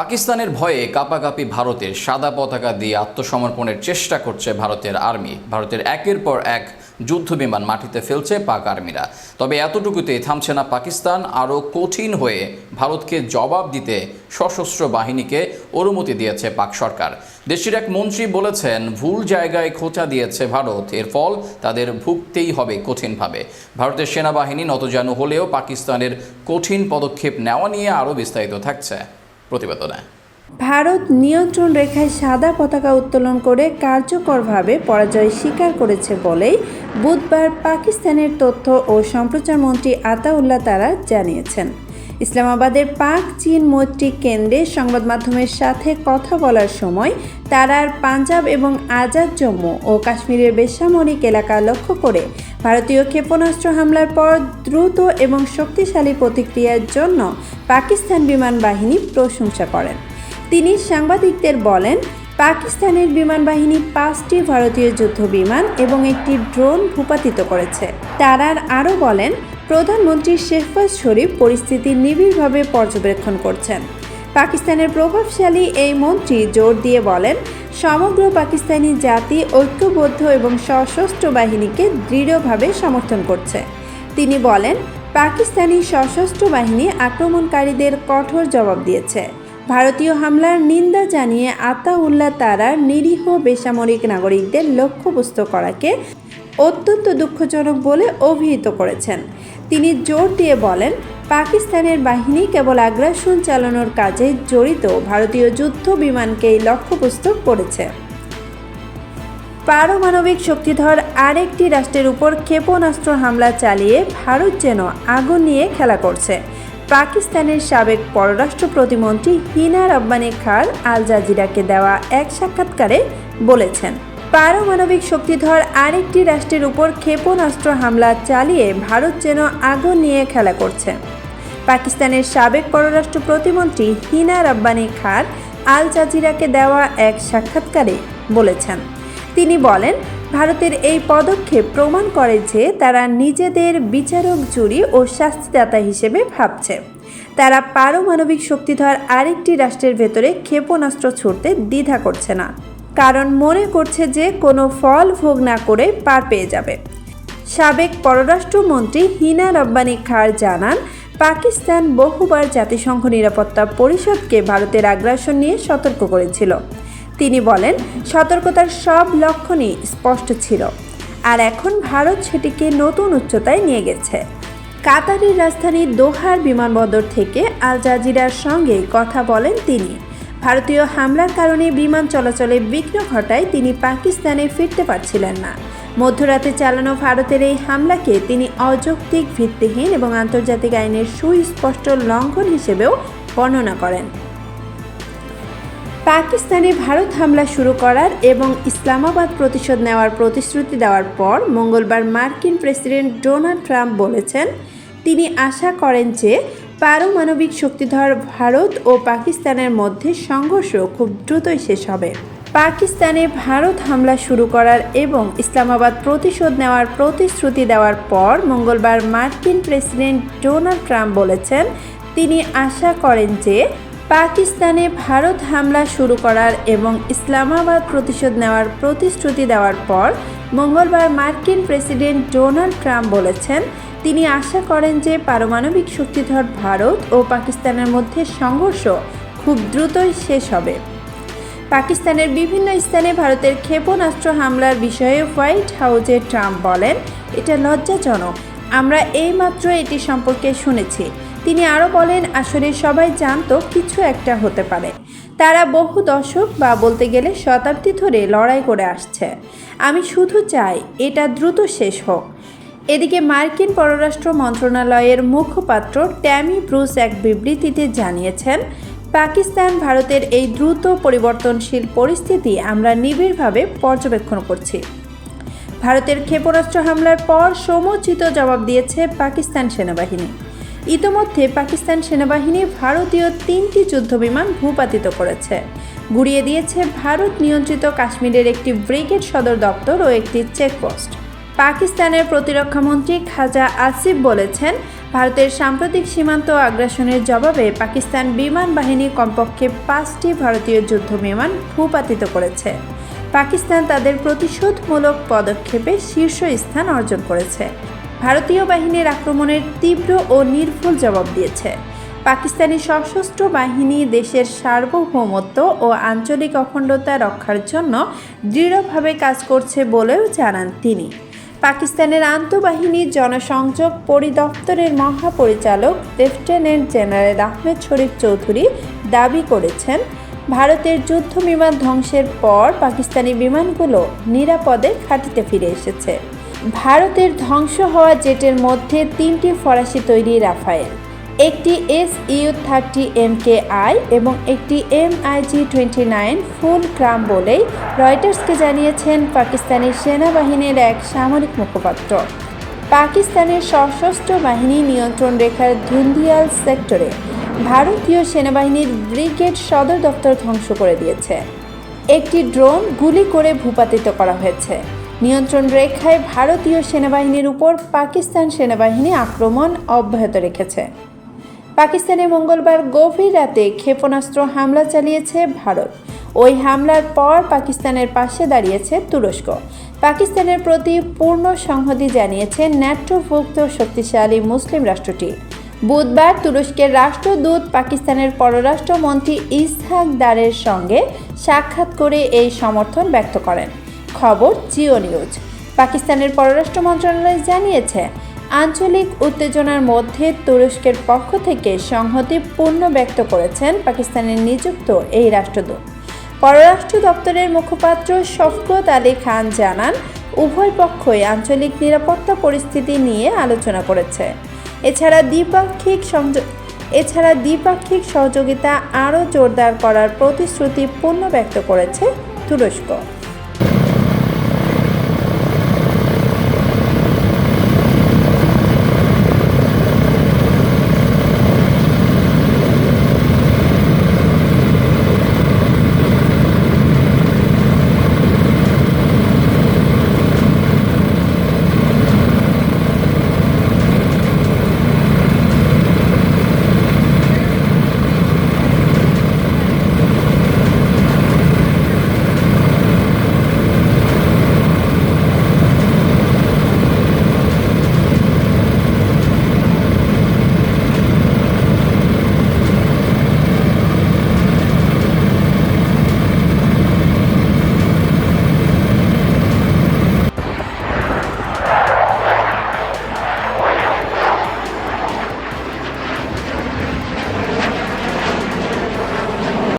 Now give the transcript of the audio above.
পাকিস্তানের ভয়ে কাপাকাপি ভারতের সাদা পতাকা দিয়ে আত্মসমর্পণের চেষ্টা করছে ভারতের আর্মি। ভারতের একের পর এক যুদ্ধ বিমান মাটিতে ফেলছে পাক আর্মিরা। তবে এতটুকুতেই থামছে না পাকিস্তান, আরও কঠিন হয়ে ভারতকে জবাব দিতে সশস্ত্র বাহিনীকে অনুমতি দিয়েছে পাক সরকার। দেশটির এক মন্ত্রী বলেছেন, ভুল জায়গায় খোঁচা দিয়েছে ভারত। এর ফল তাদের ভুগতেই হবে কঠিনভাবে। ভারতের সেনাবাহিনী নতজানু হলেও পাকিস্তানের কঠিন পদক্ষেপ নেওয়া নিয়ে আরও বিস্তারিত থাকছে। প্রতিবেদনে। ভারত নিয়ন্ত্রণ রেখায় সাদা পতাকা উত্তোলন করে কার্যকরভাবে পরাজয় স্বীকার করেছে বলেই বুধবার পাকিস্তানের তথ্য ও সম্প্রচার মন্ত্রী আতাউল্লাহ তারা জানিয়েছেন। ইসলামাবাদের পাক চীন মৈত্রী কেন্দ্রে সংবাদ মাধ্যমের সাথে কথা বলার সময় তারার পাঞ্জাব এবং আজাদ জম্মু ও কাশ্মীরের বেসামরিক এলাকা লক্ষ্য করে ভারতীয় ক্ষেপণাস্ত্র হামলার পর দ্রুত এবং শক্তিশালী প্রতিক্রিয়ার জন্য পাকিস্তান বিমান বাহিনী প্রশংসা করেন। তিনি সাংবাদিকদের বলেন, পাকিস্তানের বিমান বাহিনী পাঁচটি ভারতীয় যুদ্ধ বিমান এবং একটি ড্রোন ভূপাতিত করেছে। তারার আরও বলেন প্রধানমন্ত্রী শেহবাজ শরীফ পরিস্থিতি নিবিড়ভাবে পর্যবেক্ষণ করছেন। পাকিস্তানের প্রভাবশালী এই মন্ত্রী জোর দিয়ে বলেন, সমগ্র পাকিস্তানি জাতি ঐক্যবদ্ধ এবং সশস্ত্র বাহিনীকে দৃঢ়ভাবে সমর্থন করছে। তিনি বলেন, পাকিস্তানি সশস্ত্র বাহিনী আক্রমণকারীদের কঠোর জবাব দিয়েছে। ভারতীয় হামলার নিন্দা জানিয়ে আতাউল্লাহ তারার নিরীহ বেসামরিক নাগরিকদের লক্ষ্যবস্তু করাকে অত্যন্ত দুঃখজনক বলে অভিহিত করেছেন। তিনি জোর দিয়ে বলেন, পাকিস্তানের বাহিনী কেবল আগ্রাসন চালানোর কাজে জড়িত। ভারতীয় যুদ্ধ বিমানকেই লক্ষ্যবস্তু করেছে। পারমাণবিক শক্তিধর আরেকটি রাষ্ট্রের উপর ক্ষেপণাস্ত্র হামলা চালিয়ে ভারত যেন আগুন নিয়ে খেলা করছে। পাকিস্তানের সাবেক পররাষ্ট্র প্রতিমন্ত্রী হিনা রব্বানি খার আল জাজিরাকে দেওয়া এক সাক্ষাৎকারে বলেছেন। পারমাণবিক শক্তিধর আরেকটি রাষ্ট্রের উপর ক্ষেপণাস্ত্র হামলা চালিয়ে ভারত যেন আগুন নিয়ে খেলা করছে। পাকিস্তানের সাবেক পররাষ্ট্র প্রতিমন্ত্রী হিনা রব্বানি খার আল জাজিরাকে দেওয়া এক সাক্ষাৎকারে বলেছেন। তিনি বলেন, ভারতের এই পদক্ষেপ প্রমাণ করে যে তারা নিজেদের বিচারক জুরি ও শাস্তিদাতা হিসেবে ভাবছে। তারা পারমাণবিক শক্তিধর আরেকটি রাষ্ট্রের ভেতরে ক্ষেপণাস্ত্র ছুড়তে দ্বিধা করছে না। কারণ মনে করছে যে কোনো ফল ভোগ না করে পার পেয়ে যাবে। সাবেক পররাষ্ট্রমন্ত্রী হিনা রব্বানি খার জানান, পাকিস্তান বহুবার জাতিসংঘ নিরাপত্তা পরিষদকে ভারতের আগ্রাসন নিয়ে সতর্ক করেছিল। তিনি বলেন, সতর্কতার সব লক্ষণই স্পষ্ট ছিল। আর এখন ভারত সেটিকে নতুন উচ্চতায় নিয়ে গেছে। কাতারের রাজধানী দোহার বিমানবন্দর থেকে আল জাজিরার সঙ্গে কথা বলেন তিনি। ভারতীয় হামলার কারণে বিমান চলাচলে বিঘ্ন ঘটায় তিনি পাকিস্তানে ফিরতে পারছিলেন না। মধ্যরাতে চালানো ভারতের এই হামলাকে তিনি অযৌক্তিক ভিত্তিহীন এবং আন্তর্জাতিক আইনের সুস্পষ্ট লঙ্ঘন হিসেবেও বর্ণনা করেন। পাকিস্তানে ভারত হামলা শুরু করার এবং ইসলামাবাদ প্রতিশোধ নেওয়ার প্রতিশ্রুতি দেওয়ার পর মঙ্গলবার মার্কিন প্রেসিডেন্ট ডোনাল্ড ট্রাম্প বলেছেন, তিনি আশা করেন যে পারমাণবিক শক্তিধর ভারত ও পাকিস্তানের মধ্যে সংঘর্ষ খুব দ্রুতই শেষ হবে। পাকিস্তানে ভারত হামলা শুরু করার এবং ইসলামাবাদ প্রতিশোধ নেওয়ার প্রতিশ্রুতি দেওয়ার পর মঙ্গলবার মার্কিন প্রেসিডেন্ট ডোনাল্ড ট্রাম্প বলেছেন, তিনি আশা করেন যে পাকিস্তানে ভারত হামলা শুরু করার এবং ইসলামাবাদ প্রতিশোধ নেওয়ার প্রতিশ্রুতি দেওয়ার পর মঙ্গলবার মার্কিন প্রেসিডেন্ট ডোনাল্ড ট্রাম্প বলেছেন তিনি আশা করেন যে পারমাণবিক শক্তিধর ভারত ও পাকিস্তানের মধ্যে সংঘর্ষ খুব দ্রুতই শেষ হবে। পাকিস্তানের বিভিন্ন স্থানে ভারতের ক্ষেপণাস্ত্র হামলার বিষয়ে হোয়াইট হাউজে ট্রাম্প বলেন, এটা লজ্জাজনক। আমরা এইমাত্র এটি সম্পর্কে শুনেছি। তিনি আরও বলেন, আসলে সবাই জানতো কিছু একটা হতে পারে। তারা বহু দশক বা বলতে গেলে শতাব্দী ধরে লড়াই করে আসছে। আমি শুধু চাই এটা দ্রুত শেষ হোক। এদিকে মার্কিন পররাষ্ট্র মন্ত্রণালয়ের মুখপাত্র ট্যামি ব্রুস এক বিবৃতিতে জানিয়েছেন, পাকিস্তান ভারতের এই দ্রুত পরিবর্তনশীল পরিস্থিতি আমরা নিবিড়ভাবে পর্যবেক্ষণ করছি। ভারতের ক্ষেপণাস্ত্র হামলার পর সমুচিত জবাব দিয়েছে পাকিস্তান সেনাবাহিনী। ইতোমধ্যে পাকিস্তান সেনাবাহিনী ভারতীয় তিনটি যুদ্ধবিমান ভূপাতিত করেছে। গুড়িয়ে দিয়েছে ভারত নিয়ন্ত্রিত কাশ্মীরের একটি ব্রিগেড সদর দপ্তর ও একটি চেকপোস্ট। পাকিস্তানের প্রতিরক্ষামন্ত্রী খাজা আসিফ বলেছেন, ভারতের সাম্প্রতিক সীমান্ত আগ্রাসনের জবাবে পাকিস্তান বিমান বাহিনী কমপক্ষে পাঁচটি ভারতীয় যুদ্ধ বিমান ভূপাতিত করেছে। পাকিস্তান তাদের প্রতিশোধমূলক পদক্ষেপে শীর্ষ স্থান অর্জন করেছে। ভারতীয় বাহিনীর আক্রমণের তীব্র ও নির্ভুল জবাব দিয়েছে। পাকিস্তানি সশস্ত্র বাহিনী দেশের সার্বভৌমত্ব ও আঞ্চলিক অখণ্ডতা রক্ষার জন্য দৃঢ়ভাবে কাজ করছে বলেও জানান তিনি। পাকিস্তানের আন্তঃবাহিনীর জনসংযোগ পরিদপ্তরের মহাপরিচালক লেফটেন্যান্ট জেনারেল আহমেদ শরীফ চৌধুরী দাবি করেছেন, ভারতের যুদ্ধ বিমান ধ্বংসের পর পাকিস্তানি বিমানগুলো নিরাপদে খাটিতে ফিরে এসেছে। ভারতের ধ্বংস হওয়া জেটের মধ্যে তিনটি ফরাসি তৈরি রাফায়েল। একটি S U thirty M K I এবং একটি M IG twenty nine fulcrum বলেই রয়টার্সকে জানিয়েছেন পাকিস্তানি সেনাবাহিনীর এক সামরিক মুখপাত্র। পাকিস্তানের সশস্ত্র বাহিনী নিয়ন্ত্রণ রেখার ধুন্দিয়াল সেক্টরে ভারতীয় সেনাবাহিনীর ব্রিগেড সদর দপ্তর ধ্বংস করে দিয়েছে। একটি ড্রোন গুলি করে ভূপাতিত করা হয়েছে। নিয়ন্ত্রণ রেখায় ভারতীয় সেনাবাহিনীর উপর পাকিস্তান সেনাবাহিনী আক্রমণ অব্যাহত রেখেছে। পাকিস্তানে মঙ্গলবার গভীর রাতে ক্ষেপণাস্ত্র হামলা চালিয়েছে ভারত। ওই হামলার পর পাকিস্তানের পাশে দাঁড়িয়েছে তুরস্ক। পাকিস্তানের প্রতি পূর্ণ সংহতি জানিয়েছে ন্যাটোভুক্ত শক্তিশালী মুসলিম রাষ্ট্রটি। বুধবার তুরস্কের রাষ্ট্রদূত পাকিস্তানের পররাষ্ট্রমন্ত্রী ইসহাক দারের সঙ্গে সাক্ষাৎ করে এই সমর্থন ব্যক্ত করেন। খবর জিও নিউজ। পাকিস্তানের পররাষ্ট্র মন্ত্রণালয় জানিয়েছে আঞ্চলিক উত্তেজনার মধ্যে তুরস্কের পক্ষ থেকে সংহতি পূর্ণ ব্যক্ত করেছেন পাকিস্তানের নিযুক্ত এই রাষ্ট্রদূত। পররাষ্ট্র দপ্তরের মুখপাত্র শফকত আলী খান জানান, উভয় পক্ষই আঞ্চলিক নিরাপত্তা পরিস্থিতি নিয়ে আলোচনা করেছে। এছাড়া দ্বিপাক্ষিক এছাড়া দ্বিপাক্ষিক সহযোগিতা আরও জোরদার করার প্রতিশ্রুতি পূর্ণ ব্যক্ত করেছে তুরস্ক।